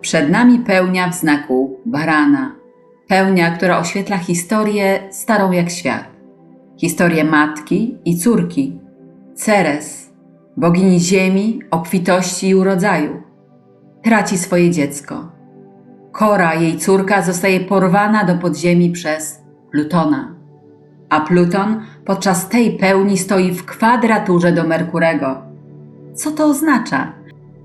Przed nami pełnia w znaku barana. Pełnia, która oświetla historię starą jak świat. Historię matki i córki. Ceres, bogini ziemi, obfitości i urodzaju. Traci swoje dziecko. Kora, jej córka, zostaje porwana do podziemi przez Plutona. A Pluton podczas tej pełni stoi w kwadraturze do Merkurego. Co to oznacza?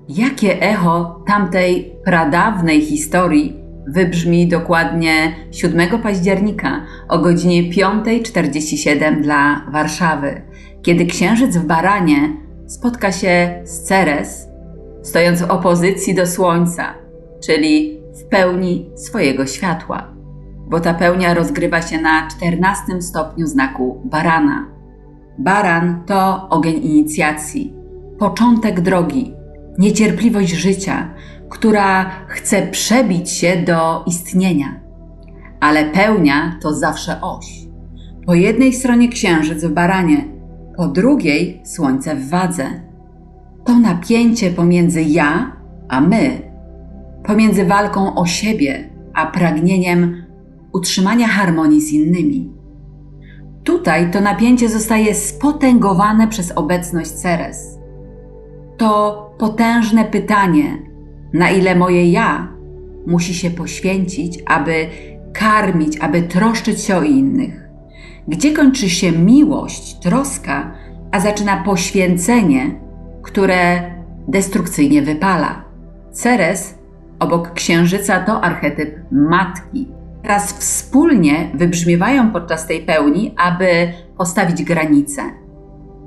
Jakie echo tamtej pradawnej historii wybrzmi dokładnie 7 października o godzinie 5.47 dla Warszawy, kiedy księżyc w Baranie spotka się z Ceres, stojąc w opozycji do Słońca, czyli w pełni swojego światła, bo ta pełnia rozgrywa się na 14 stopniu znaku Barana. Baran to ogień inicjacji, początek drogi, niecierpliwość życia, która chce przebić się do istnienia. Ale pełnia to zawsze oś. Po jednej stronie księżyc w baranie, po drugiej słońce w wadze. To napięcie pomiędzy ja a my, pomiędzy walką o siebie a pragnieniem utrzymania harmonii z innymi. Tutaj to napięcie zostaje spotęgowane przez obecność Ceres. To potężne pytanie, na ile moje ja musi się poświęcić, aby karmić, aby troszczyć się o innych. Gdzie kończy się miłość, troska, a zaczyna poświęcenie, które destrukcyjnie wypala. Ceres obok księżyca to archetyp matki. Teraz wspólnie wybrzmiewają podczas tej pełni, aby postawić granice.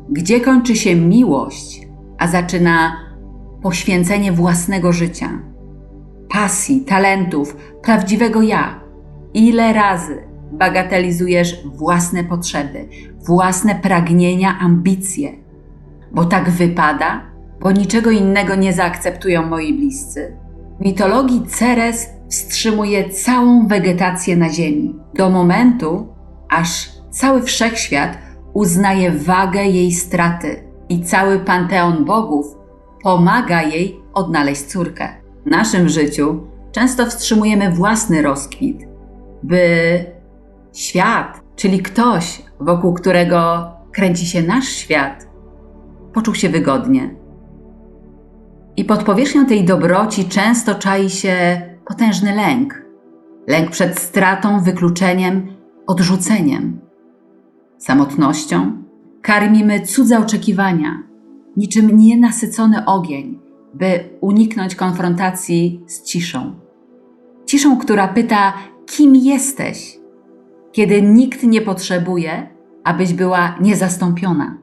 Gdzie kończy się miłość, a zaczyna poświęcenie własnego życia, pasji, talentów, prawdziwego ja. Ile razy bagatelizujesz własne potrzeby, własne pragnienia, ambicje, bo tak wypada, bo niczego innego nie zaakceptują moi bliscy. W mitologii Ceres wstrzymuje całą wegetację na Ziemi do momentu, aż cały wszechświat uznaje wagę jej straty i cały panteon bogów pomaga jej odnaleźć córkę. W naszym życiu często wstrzymujemy własny rozkwit, by świat, czyli ktoś, wokół którego kręci się nasz świat, poczuł się wygodnie. I pod powierzchnią tej dobroci często czai się potężny lęk. Lęk przed stratą, wykluczeniem, odrzuceniem, samotnością. Karmimy cudze oczekiwania, niczym nienasycony ogień, by uniknąć konfrontacji z ciszą. Ciszą, która pyta, kim jesteś, kiedy nikt nie potrzebuje, abyś była niezastąpiona,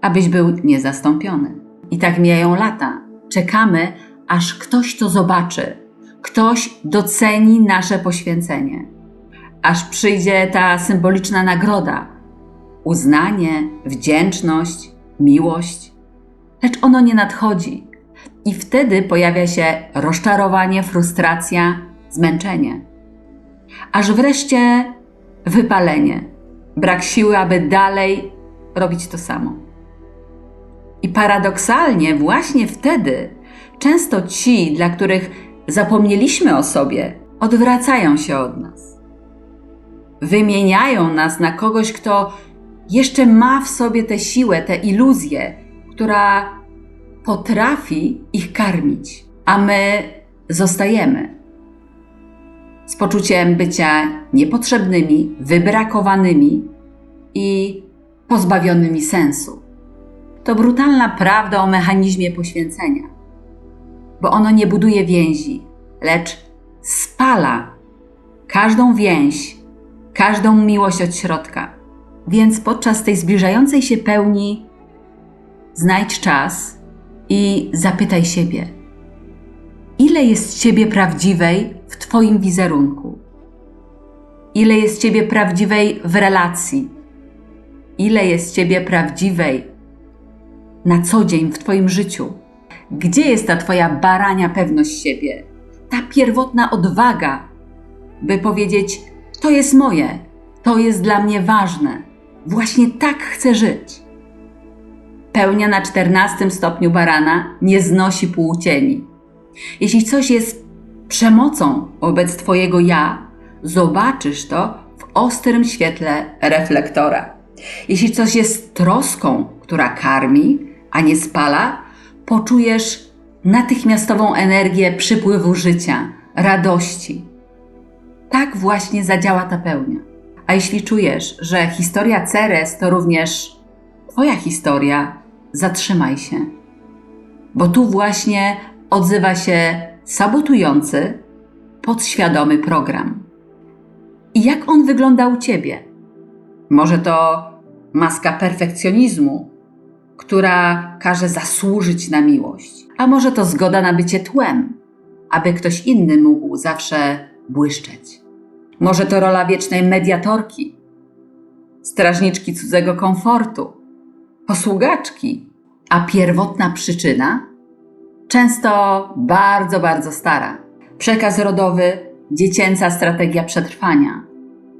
abyś był niezastąpiony. I tak mijają lata. Czekamy, aż ktoś to zobaczy, ktoś doceni nasze poświęcenie, aż przyjdzie ta symboliczna nagroda uznanie, wdzięczność, miłość lecz ono nie nadchodzi. I wtedy pojawia się rozczarowanie, frustracja, zmęczenie. Aż wreszcie wypalenie, brak siły, aby dalej robić to samo. I paradoksalnie, właśnie wtedy często ci, dla których zapomnieliśmy o sobie, odwracają się od nas. Wymieniają nas na kogoś, kto jeszcze ma w sobie tę siłę, tę iluzję, która potrafi ich karmić, a my zostajemy z poczuciem bycia niepotrzebnymi, wybrakowanymi i pozbawionymi sensu. To brutalna prawda o mechanizmie poświęcenia, bo ono nie buduje więzi, lecz spala każdą więź, każdą miłość od środka. Więc podczas tej zbliżającej się pełni znajdź czas i zapytaj siebie, ile jest Ciebie prawdziwej w Twoim wizerunku? Ile jest Ciebie prawdziwej w relacji? Ile jest Ciebie prawdziwej na co dzień w Twoim życiu? Gdzie jest ta Twoja barania pewność siebie? Ta pierwotna odwaga, by powiedzieć: To jest moje, to jest dla mnie ważne, właśnie tak chcę żyć. Pełnia na 14 stopniu barana nie znosi półcieni. Jeśli coś jest przemocą wobec Twojego ja, zobaczysz to w ostrym świetle reflektora. Jeśli coś jest troską, która karmi, a nie spala, poczujesz natychmiastową energię przypływu życia, radości. Tak właśnie zadziała ta pełnia. A jeśli czujesz, że historia Ceres to również Twoja historia, zatrzymaj się. Bo tu właśnie odzywa się sabotujący, podświadomy program. I jak on wygląda u Ciebie? Może to maska perfekcjonizmu, która każe zasłużyć na miłość, a może to zgoda na bycie tłem, aby ktoś inny mógł zawsze błyszczeć. Może to rola wiecznej mediatorki, strażniczki cudzego komfortu, posługaczki, a pierwotna przyczyna? Często bardzo, bardzo stara. Przekaz rodowy, dziecięca strategia przetrwania,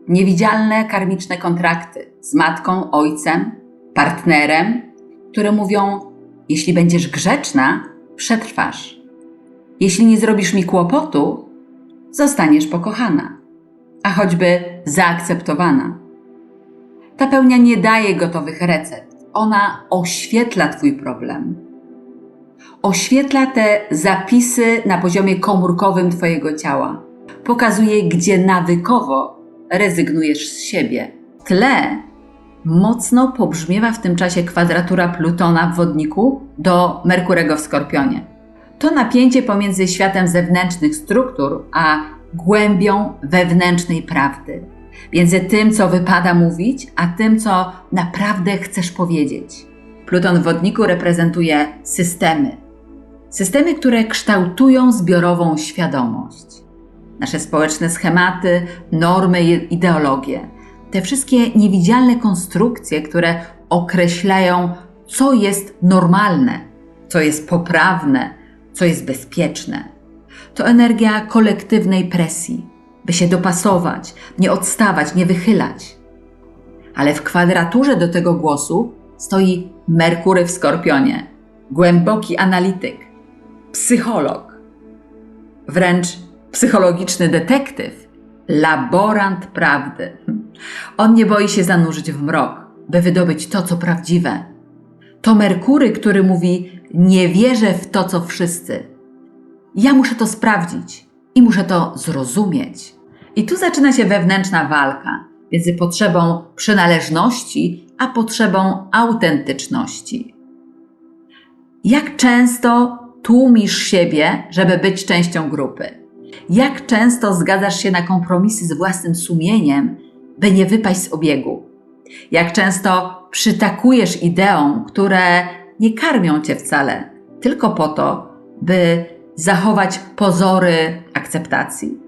niewidzialne karmiczne kontrakty z matką, ojcem, partnerem, które mówią: Jeśli będziesz grzeczna, przetrwasz. Jeśli nie zrobisz mi kłopotu, zostaniesz pokochana, a choćby zaakceptowana. Ta pełnia nie daje gotowych recept, ona oświetla Twój problem. Oświetla te zapisy na poziomie komórkowym Twojego ciała. Pokazuje, gdzie nawykowo rezygnujesz z siebie. Tle mocno pobrzmiewa w tym czasie kwadratura Plutona w wodniku do Merkurego w Skorpionie. To napięcie pomiędzy światem zewnętrznych struktur a głębią wewnętrznej prawdy. Między tym, co wypada mówić, a tym, co naprawdę chcesz powiedzieć. Pluton w wodniku reprezentuje systemy. Systemy, które kształtują zbiorową świadomość. Nasze społeczne schematy, normy, ideologie. Te wszystkie niewidzialne konstrukcje, które określają, co jest normalne, co jest poprawne, co jest bezpieczne. To energia kolektywnej presji, by się dopasować, nie odstawać, nie wychylać. Ale w kwadraturze do tego głosu stoi Merkury w Skorpionie, głęboki analityk, psycholog, wręcz psychologiczny detektyw, laborant prawdy. On nie boi się zanurzyć w mrok, by wydobyć to, co prawdziwe. To Merkury, który mówi: Nie wierzę w to, co wszyscy. Ja muszę to sprawdzić i muszę to zrozumieć. I tu zaczyna się wewnętrzna walka między potrzebą przynależności a potrzebą autentyczności. Jak często tłumisz siebie, żeby być częścią grupy? Jak często zgadzasz się na kompromisy z własnym sumieniem, by nie wypaść z obiegu? Jak często przytakujesz ideom, które nie karmią cię wcale, tylko po to, by zachować pozory akceptacji?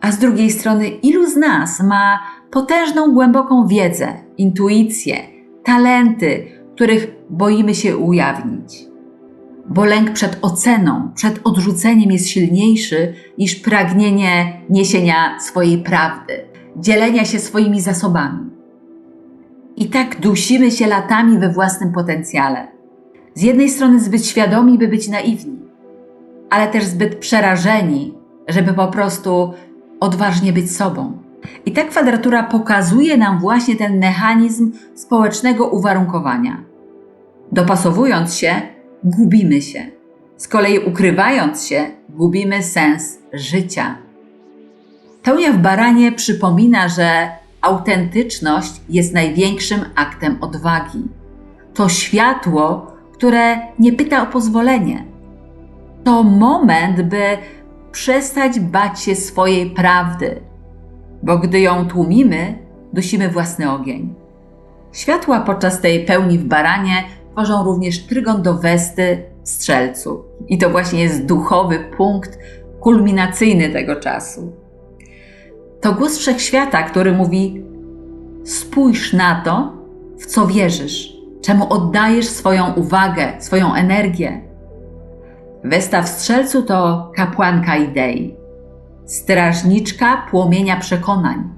A z drugiej strony, ilu z nas ma potężną, głęboką wiedzę, intuicję, talenty, których boimy się ujawnić? Bo lęk przed oceną, przed odrzuceniem jest silniejszy niż pragnienie niesienia swojej prawdy, dzielenia się swoimi zasobami. I tak dusimy się latami we własnym potencjale. Z jednej strony zbyt świadomi, by być naiwni, ale też zbyt przerażeni, żeby po prostu odważnie być sobą. I ta kwadratura pokazuje nam właśnie ten mechanizm społecznego uwarunkowania. Dopasowując się, gubimy się. Z kolei ukrywając się, gubimy sens życia. Pełnia w baranie przypomina, że autentyczność jest największym aktem odwagi. To światło, które nie pyta o pozwolenie. To moment, by przestać bać się swojej prawdy, bo gdy ją tłumimy, dusimy własny ogień. Światła podczas tej pełni w baranie tworzą również trygon do Westy Strzelcu. I to właśnie jest duchowy punkt kulminacyjny tego czasu. To głos wszechświata, który mówi: spójrz na to, w co wierzysz, czemu oddajesz swoją uwagę, swoją energię. Westa w Strzelcu to kapłanka idei, strażniczka płomienia przekonań,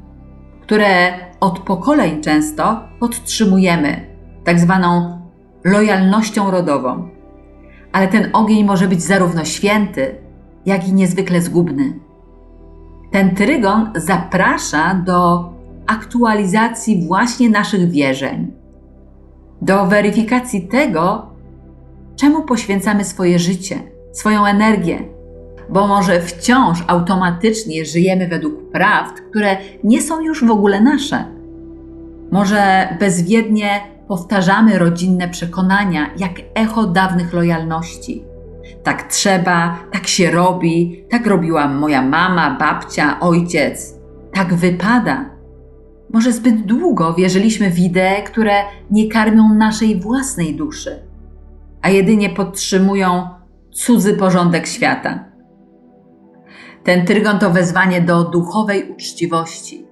które od pokoleń często podtrzymujemy, tak zwaną lojalnością rodową. Ale ten ogień może być zarówno święty, jak i niezwykle zgubny. Ten trygon zaprasza do aktualizacji właśnie naszych wierzeń, do weryfikacji tego, czemu poświęcamy swoje życie, swoją energię, bo może wciąż automatycznie żyjemy według prawd, które nie są już w ogóle nasze. Może bezwiednie powtarzamy rodzinne przekonania jak echo dawnych lojalności. Tak trzeba, tak się robi, tak robiła moja mama, babcia, ojciec. Tak wypada. Może zbyt długo wierzyliśmy w idee, które nie karmią naszej własnej duszy, a jedynie podtrzymują cudzy porządek świata. Ten trygon to wezwanie do duchowej uczciwości.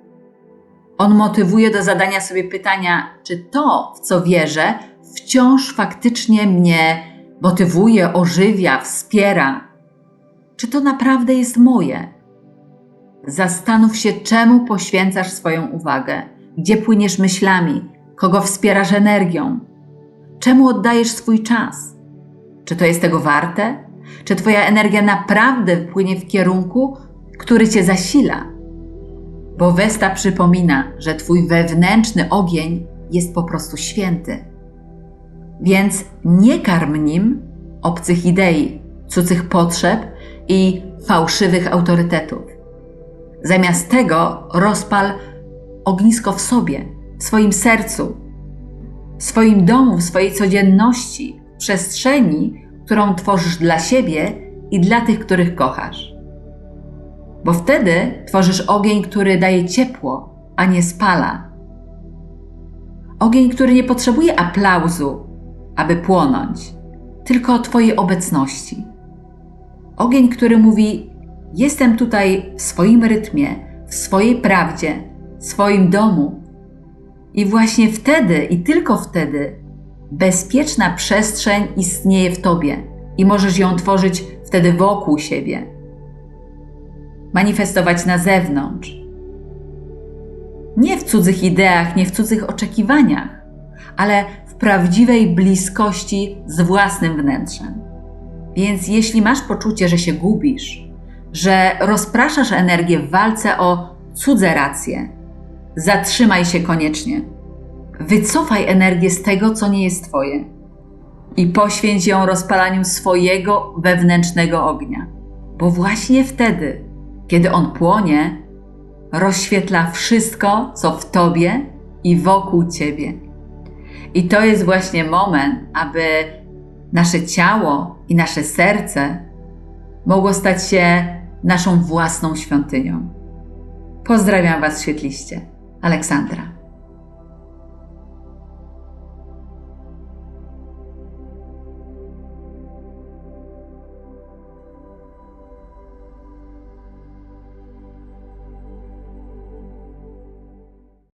On motywuje do zadania sobie pytania, czy to, w co wierzę, wciąż faktycznie mnie motywuje, ożywia, wspiera. Czy to naprawdę jest moje? Zastanów się, czemu poświęcasz swoją uwagę, gdzie płyniesz myślami, kogo wspierasz energią, czemu oddajesz swój czas. Czy to jest tego warte? Czy Twoja energia naprawdę płynie w kierunku, który Cię zasila? Bo Westa przypomina, że Twój wewnętrzny ogień jest po prostu święty. Więc nie karm nim obcych idei, cudzych potrzeb i fałszywych autorytetów. Zamiast tego rozpal ognisko w sobie, w swoim sercu, w swoim domu, w swojej codzienności, przestrzeni, którą tworzysz dla siebie i dla tych, których kochasz. Bo wtedy tworzysz ogień, który daje ciepło, a nie spala. Ogień, który nie potrzebuje aplauzu, aby płonąć, tylko Twojej obecności. Ogień, który mówi: Jestem tutaj w swoim rytmie, w swojej prawdzie, w swoim domu. I właśnie wtedy i tylko wtedy bezpieczna przestrzeń istnieje w Tobie i możesz ją tworzyć wtedy wokół siebie. Manifestować na zewnątrz. Nie w cudzych ideach, nie w cudzych oczekiwaniach, ale w prawdziwej bliskości z własnym wnętrzem. Więc jeśli masz poczucie, że się gubisz, że rozpraszasz energię w walce o cudze racje, zatrzymaj się koniecznie. Wycofaj energię z tego, co nie jest Twoje i poświęć ją rozpalaniu swojego wewnętrznego ognia, bo właśnie wtedy, kiedy on płonie, rozświetla wszystko, co w Tobie i wokół Ciebie. I to jest właśnie moment, aby nasze ciało i nasze serce mogło stać się naszą własną świątynią. Pozdrawiam Was świetliście. Aleksandra.